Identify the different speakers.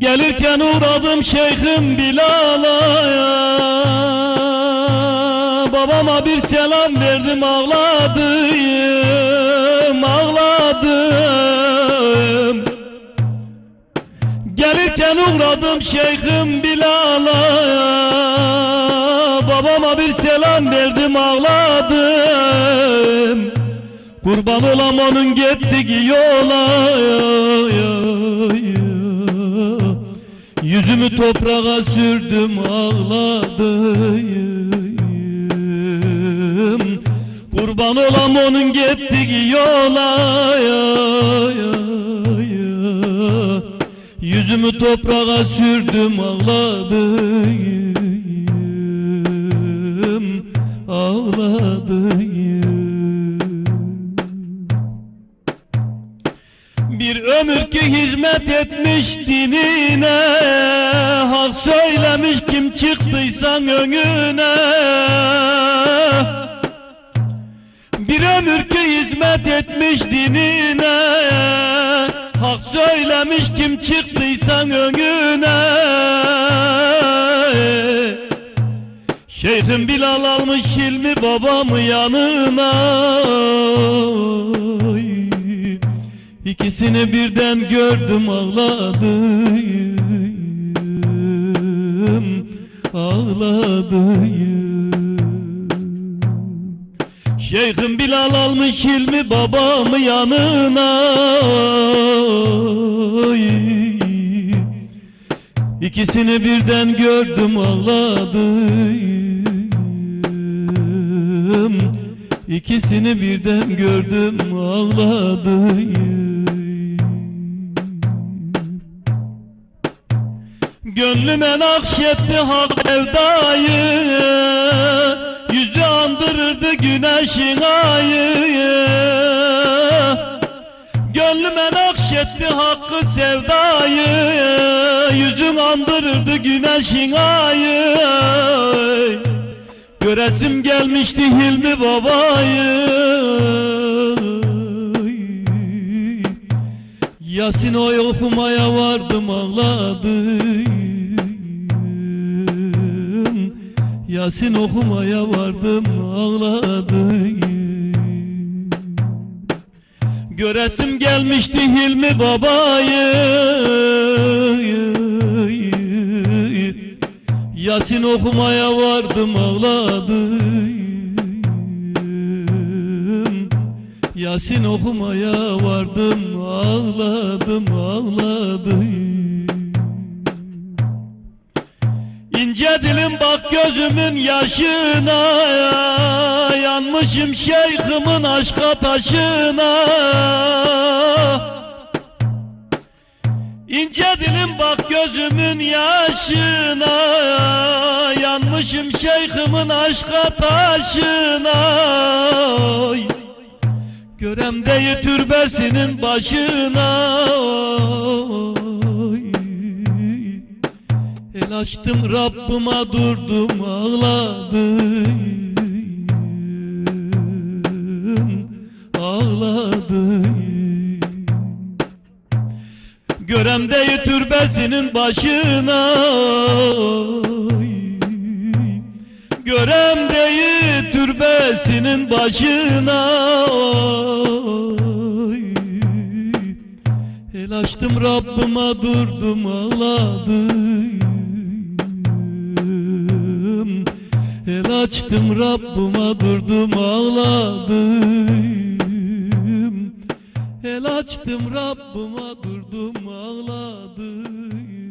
Speaker 1: Gelirken uğradım şeyhim Bilal'a Babama bir selam verdim ağladım Ağladım. Gelirken uğradım şeyhim Bilal'a Babama bir selam verdim ağladım. Kurban olam onun gittiği yola Yüzümü toprağa sürdüm ağladım Kurban olam onun gittiği yola Yüzümü toprağa sürdüm ağladım Ağladım Bir ömür ki hizmet etmiş dinine çıktıysan önüne. Bir ömür ki hizmet etmiş dinine. Hak söylemiş kim çıktıysan önüne. Şeyhim Bilal almış Hilmi babamı yanına. İkisini birden gördüm ağladım Ağladım Şeyhim Bilal almış Hilmi babamı yanına. İkisini birden gördüm ağladım İkisini birden gördüm ağladım Gönlüme nakşetti hak sevdayı. Yüzü andırırdı güneşin ayı. Gönlüme nakşetti hakkı sevdayı. Yüzün andırırdı güneşin ayı. Göresim gelmişti Hilmi babayı. Yasin oy okumaya vardım ağladım Yasin okumaya vardım ağladım Göresim gelmişti Hilmi babayı. Yasin okumaya vardım ağladım Yasin okumaya vardım ağladım ağladım bak gözümün yaşına Yanmışım şeyhimin aşka taşına İnce dilim bak gözümün yaşına Yanmışım şeyhimin aşka taşına Oy. Görem deyi türbesinin başına Oy. El açtım Rabbıma durdum ağladım Ağladım Görem deyi türbesinin başına. Görem deyi türbesinin başına. El açtım Rabbıma durdum ağladım El açtım Rabbıma durdum ağladım. El açtım Rabbıma durdum ağladım